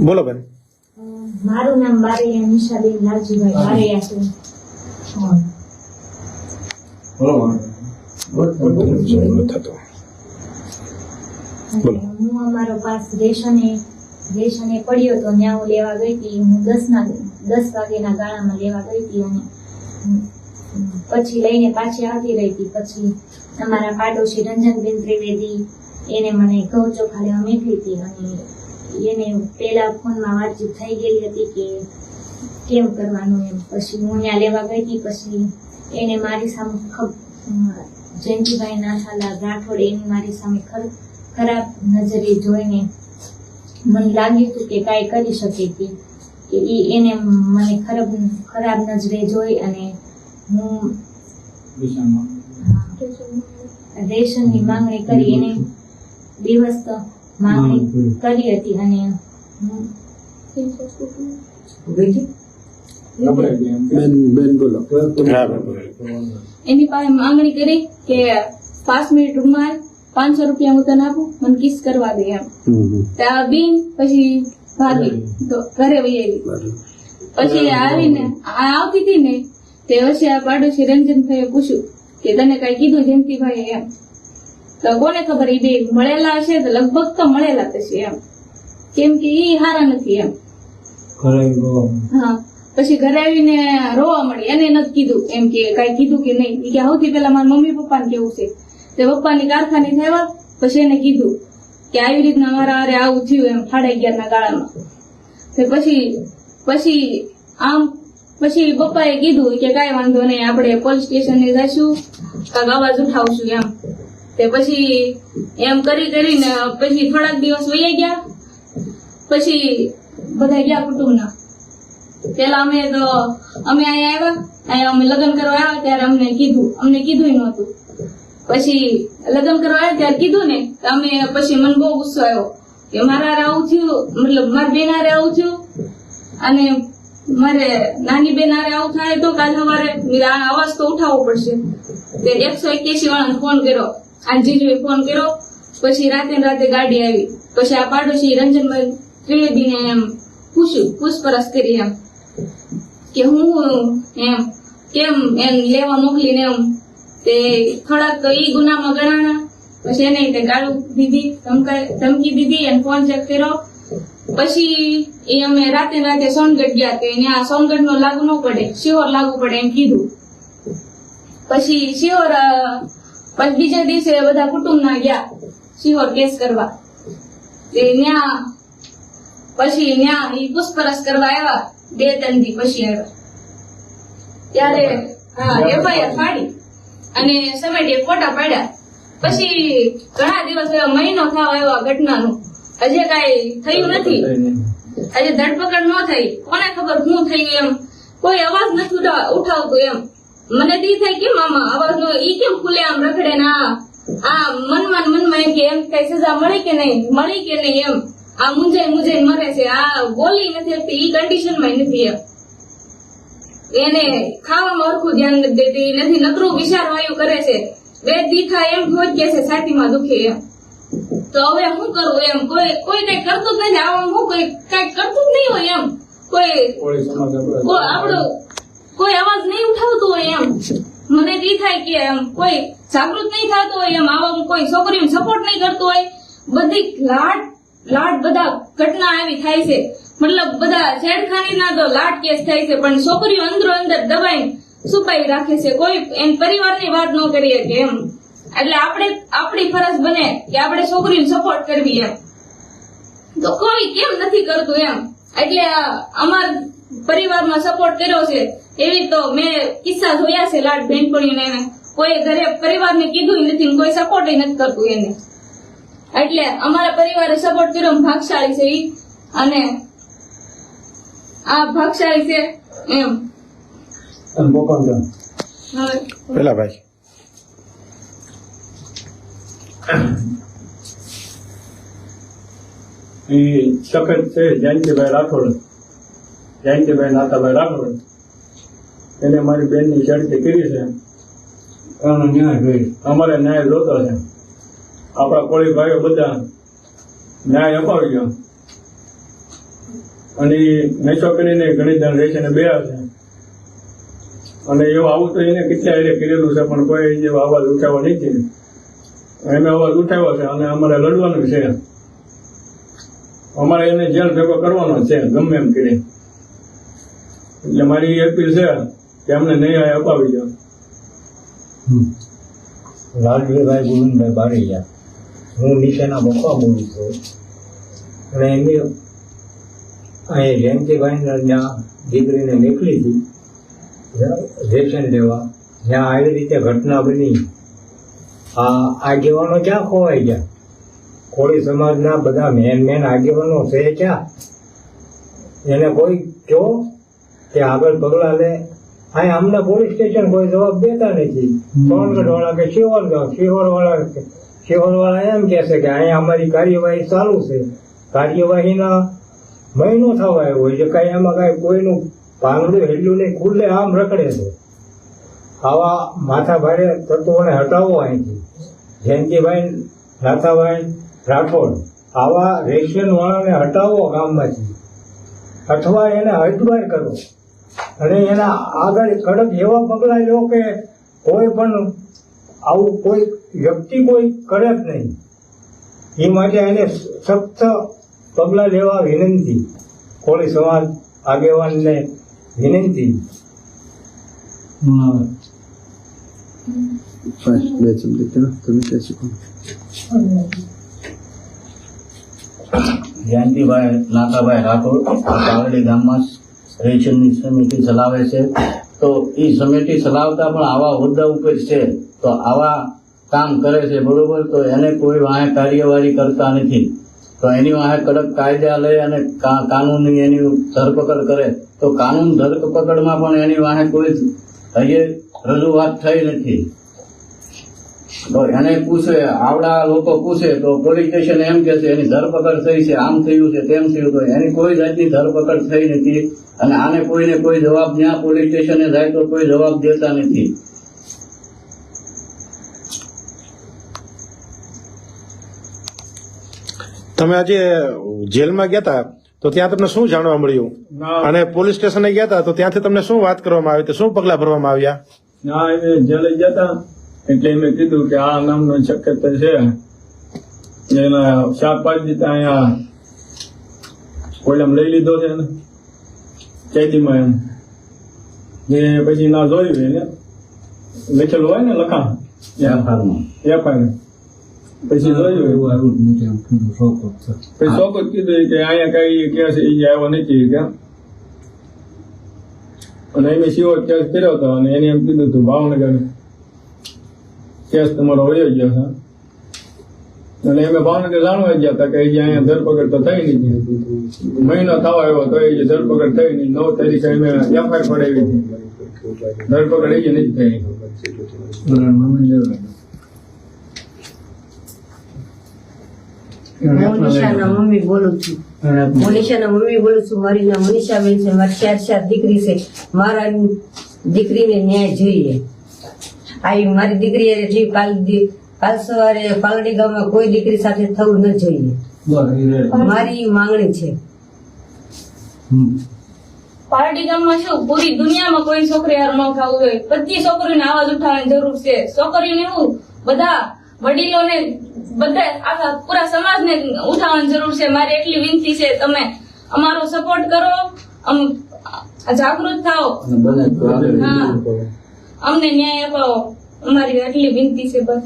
બોલો બેન. મારું નામ બારૈયા નિશાબેન લાલજીભાઈ બારૈયા છે. બોલો. હું અમારો પાસ રેશને રેશને પડ્યો તો ત્યાં હું લેવા ગઈ હતી હું દસ દસ વાગ્યાના ગાળામાં લેવા ગઈ હતી અને પછી લઈને પાછી આવતી રહી હતી. પછી અમારા પાડોશી રંજનબેન ત્રિવેદી એને મને ઘઉં ચોખા લેવા મોકલી હતી અને એને પેલા ફોનમાં વાતચીત થઈ ગયેલી હતી કે કેમ કરવાનું એમ. પછી હું ત્યાં લેવા ગઈ હતી પછી એને મારી સામે જયંતિભાઈ નાથાલા રાઠોડ એની મારી સામે ખર- ખરાબ નજરે જોઈને મને લાગ્યું હતું કે કાંઈ કરી શકે કે કે ઈ એને મને ખરાબ ખરાબ નજરે જોઈ અને હું રેશનની માંગણી કરી એને દિવસ તો માંગણી કરી હતી અને હું બેન બેન બોલો એની પાસે માંગણી કરી કે પાંચ મિનિટ રૂમાલ પાંચસો રૂપિયા હું તને આપું મને કિસ કરવા દે એમ. ત્યાં બીન પછી ભાગી તો ઘરે વહી આવી. પછી આવીને આ આવતી હતી ને તે પછી આ પાડોશી રંજનભાઈએ પૂછ્યું કે તને કઈ કીધું જયંતિભાઈ એમ. તો કોને ખબર એ બે મળેલા હશે તો લગભગ તો મળેલા થશે એમ. કેમ કે ઈ હારા નથી એમ. હા. પછી ઘરે આવીને રોવા મળી. એને નથી કીધું એમ કે કઈ કીધું કે નહીં. કે સૌથી પેલા મારા મમ્મી પપ્પાને કેવું છે? તે પપ્પાની કારખાની થયા પછી એને કીધું કે આવી રીતના મારા અરે આવું થયું એમ સાડા અગિયારના ગાળામાં. પછી પછી આમ, પછી પપ્પાએ કીધું કે કાંઈ વાંધો નહીં, આપણે પોલીસ સ્ટેશને જઈશું, કાંક અવાજ ઉઠાવશું એમ. તે પછી એમ કરી કરીને પછી થોડાક દિવસ વહી ગયા. પછી બધા ગયા કુટુંબના. પેલા અમે તો, અમે અહીંયા આવ્યા અહીંયા અમે લગ્ન કરવા આવ્યા, ત્યારે અમને કીધું અમને કીધું નહોતું. પછી લગ્ન કરવા આવ્યા, ત્યારે કીધું ને અમે પછી મને બહુ ગુસ્સો આવ્યો, કે મારા આવું થયું, મતલબ મારા બેન હારે આવું થયું, અને મારે નાની બેન હારે આવું થાય તો કાલ મારે મેં આ અવાજ તો ઉઠાવવો પડશે. તે એકસો એક્યાસી વાળાને ફોન કર્યો, આ જીજુએ ફોન કર્યો, પછી રાતે રાતે ગાડી આવી. પછી આ પાડોશી રંજનભાઈ ત્રિવેદીને એમ પૂછ્યું, પૂછપરછ કરી એમ. કે હું, એમ, કેમ એમ લેવા મોકલીને એમ તે થોડાક ઈ ગુનામાં ગણાણા. પછી એને તે ગાળું દીધી ધમકી દીધી અને ફોન ચેક કર્યો. પછી એ અમે રાતે રાતે સોનગઢ ગયા કે ત્યાં સોનગઢ નો લાગુ ન પડે, શિહોર લાગુ પડે એમ કીધું. પછી શિહોર પછી બીજા દિવસે બધા કુટુંબના ગયા, શિહોર કેસ કરવા. તે ત્યાં પછી ત્યાં એ પૂછપરછ કરવા આવ્યા બે ત્રણ દી પછી આવ્યા ત્યારે હા એફઆઈઆર ફાડી. અને સમેટે ફોટા પાડ્યા. પછી ઘણા દિવસ એવા મહિનો થવા આવ્યો ઘટનાનું. હજી કઈ થયું નથી. આજે ધરપકડ ન થઈ. કોને ખબર શું થયું એમ? કોઈ અવાજ નથી ઉઠાવતું એમ. મને દી થાય કેમ આમાં અવાજ નો ઈ કેમ ખુલે આમ રખડે ને આ? આ મનમાં મનમાં એમ કે એમ કઈ સજા મળી કે નહીં? મળી કે નહીં એમ? આ મુંજાઈ મુંજાઈ મરે છે. આ બોલી નથી આપતી ઈ કન્ડિશનમાં નથી એને ખાવામાં હરખું ધ્યાન નથી દેતી. નથી નકરું વિચાર વાયુ કરે છે. બે દીખા એમ ખોજ કે છે છાતીમાં દુખે એમ. તો હવે શું કરવું એમ? કોઈ કોઈ કઈ કરતું જ નથી. આવા હું કોઈ કઈ કરતું જ નહીં હોય એમ. કોઈ કોઈ આપણો કોઈ અવાજ નહીં ઉઠાવતું હોય એમ. મને દી થાય કે એમ. કોઈ જાગૃત નહીં થતું હોય એમ. આવા કોઈ છોકરીઓ સપોર્ટ નહીં કરતું હોય. બધી લાડ લાડ બધા ઘટના આવી થાય છે. મતલબ બધા છેડખાનીના તો લાટ કેસ થાય છે, પણ છોકરીઓ અંદરો અંદર દબાઈ છુપાઈ રાખે છે. કોઈ એમ પરિવારની વાત ન કરીએ કે એમ. એટલે આપણે, આપણી ફરજ બને કે આપણે છોકરીને સપોર્ટ કરવી એમ. તો કોઈ કેમ નથી કરતું એમ? એટલે અમાર પરિવારમાં સપોર્ટ કર્યો છે. એવી તો મેં કિસ્સા જોયા છે લાડ બહેનપણીને કોઈ ઘરે પરિવારને કીધું નથી કોઈ સપોર્ટ નથી કરતું એને. એટલે અમારા પરિવારે સપોર્ટ કર્યો ભાગશાળી છે ઈ. અને આ ભાગશાળી છે એમ. પેલા ભાઈ. એ સખત છે જયંતિભાઈ રાઠોડ. જયંતિભાઈ નાતાભાઈ રાઠોડ. એને મારી બેનની ચડતી કરી છે. એનો ન્યાય જોઈ અમારે ન્યાય જોતો છે. આપણા કોળી ભાઈઓ બધા ન્યાય અપાવી ગયો. અને નશો કરીને ઘણી જણ રહે છે અને બેઠા છે. અને એવું આવું તો એને કેટલા એને કરેલું છે, પણ કોઈ જેવો અવાજ ઉઠાવવા છે એમે અવાજ ઉઠાવ્યો છે અને અમારે લડવાનું છે. અમારે એને જેલ ભેગો કરવાનો છે, ગમે એમ કરી. એટલે મારી અપીલ છે કે અમને ન્યાય અપાવી દો લાલજીભાઈ ગોવિંદભાઈ બારૈયા હું નીચેના પપ્પા બોલું છું. અને એમની અહીં જયંતિભાઈ ત્યાં દીકરીને નીકળી હતી રેશન લેવા જ્યાં આવી રીતે ઘટના બની. આ આગેવાનો ક્યાં ખોવાઈ ગયા? કોળી સમાજના બધા મેન મેન આગેવાનો છે ક્યાં? એને કોઈ કહો કે આગળ પગલાં લે. અહીં અમને પોલીસ સ્ટેશન કોઈ જવાબ દેતા નથી. સોનગઢ વાળા કે શિહોર શિહોર વાળા શિહોર વાળા એમ કે છે કે અહીંયા અમારી કાર્યવાહી ચાલુ છે. કાર્યવાહીના મહિનો થવા આવ્યો છે. કઈ એમાં કઈ કોઈનું પાંદડું હેડલું નહીં, ખુલ્લે આમ રખડે છે. આવા માથા ભારે તત્વોને હટાવો અહીંથી. જયંતિભાઈ, નાથાભાઈ, રાઠોડ, આવા રેશિયન વાળાને હટાવો ગામમાંથી. અથવા એને હટવાર કરો. અને એના આગળ કડક એવા પગલાં લો કે કોઈ પણ આવું કોઈ વ્યક્તિ કોઈ કરે જ નહીં. એ માટે એને સખ્ત પગલાં લેવા વિનંતી. કોળી સમાજ આગેવાનને વિનંતી. કહી શકો જયંતિભાઈ નાથાભાઈ રાઠોડ પાલડી ગામમાં રેશનની સમિતિ ચલાવે છે. તો એ સમિતિ ચલાવતા પણ આવા હોદ્દા ઉપર છે. તો આવા કામ કરે છે, બરોબર? તો એને કોઈ વાંહે કાર્યવાહી કરતા નથી. તો એની વાંહે કડક કાયદા લે અને કાનૂની એની ધરપકડ કરે. તો કાનૂન ધરપકડમાં પણ એની વાંહે કોઈ હજી રજૂઆત થઈ નથી. તો એને પૂછે, આવડા લોકો પૂછે, તો પોલીસ સ્ટેશન એમ કે છે, એની ધરપકડ થઈ છે, આમ થયું છે, તેમ થયું તો એની કોઈ જાતની ધરપકડ થઈ નથી. અને આને કોઈને કોઈ જવાબ જ્યાં પોલીસ સ્ટેશને જાય તો કોઈ જવાબ દેતા નથી. તમે આજે જેલમાં ગયા હતા તો ત્યાં તમને શું જાણવા મળ્યું? અને પોલીસ સ્ટેશને ગયા હતા તો ત્યાંથી તમને શું વાત કરવામાં આવી? હતી શું પગલા ભરવામાં આવ્યા? ના એને જેલે જતા એટલે એમે કીધું કે આ નામનો શક્યતા છે. એના ચાર પાંચ દીધા અહીંયા કોલમ લઈ લીધો છે ને કેદીમાં એમ ને પછી ના જોયું એને. લખેલું હોય ને લખાણ? એફઆઈઆર પછી જોયું. પછી શોકત કીધું કે અહીંયા કઈ કેસ એ આવ્યો નથી કે અને એમે શિવો કેસ કર્યો હતો અને એને એમ કીધું હતું ભાવનગર કેસ તમારો વયો ગયો છે. અને એમે ભાવનગર જાણવા ગયા હતા કે અહીંયા ધરપકડ તો થઈ નથી મહિનો થવા આવ્યો તો એ ધરપકડ થઈ નહીં. નવ તારીખે એમે એફઆઈઆર પડાવી હતી. ધરપકડ એ નથી થઈ. મનીષાના મમ્મી બોલું છું. મનીષાના મમ્મી બોલું છું. મારી નામ મનીષાબેન છે. મારી ચાર ચાર દીકરી છે. મારા દીકરીને ન્યાય જોઈએ. આવી મારી દીકરી હારે કાલ કાલ સવારે પાલડી ગામમાં કોઈ દીકરી સાથે થવું ન જોઈએ. મારી માંગણી છે. પાલડી ગામમાં શું? પૂરી દુનિયામાં કોઈ છોકરી હાર ન ખાવું જોઈએ. બધી છોકરીઓને આવાજ ઉઠાવવાની જરૂર છે. છોકરીઓને શું બધા વડીલોને બધા આખા પૂરા સમાજને ઉઠાવવાની જરૂર છે. મારી એટલી વિનંતી છે તમે અમારો સપોર્ટ કરો. જાગૃત થાઓ. અમને ન્યાય અપાવો. અમારી એટલી વિનંતી છે બસ.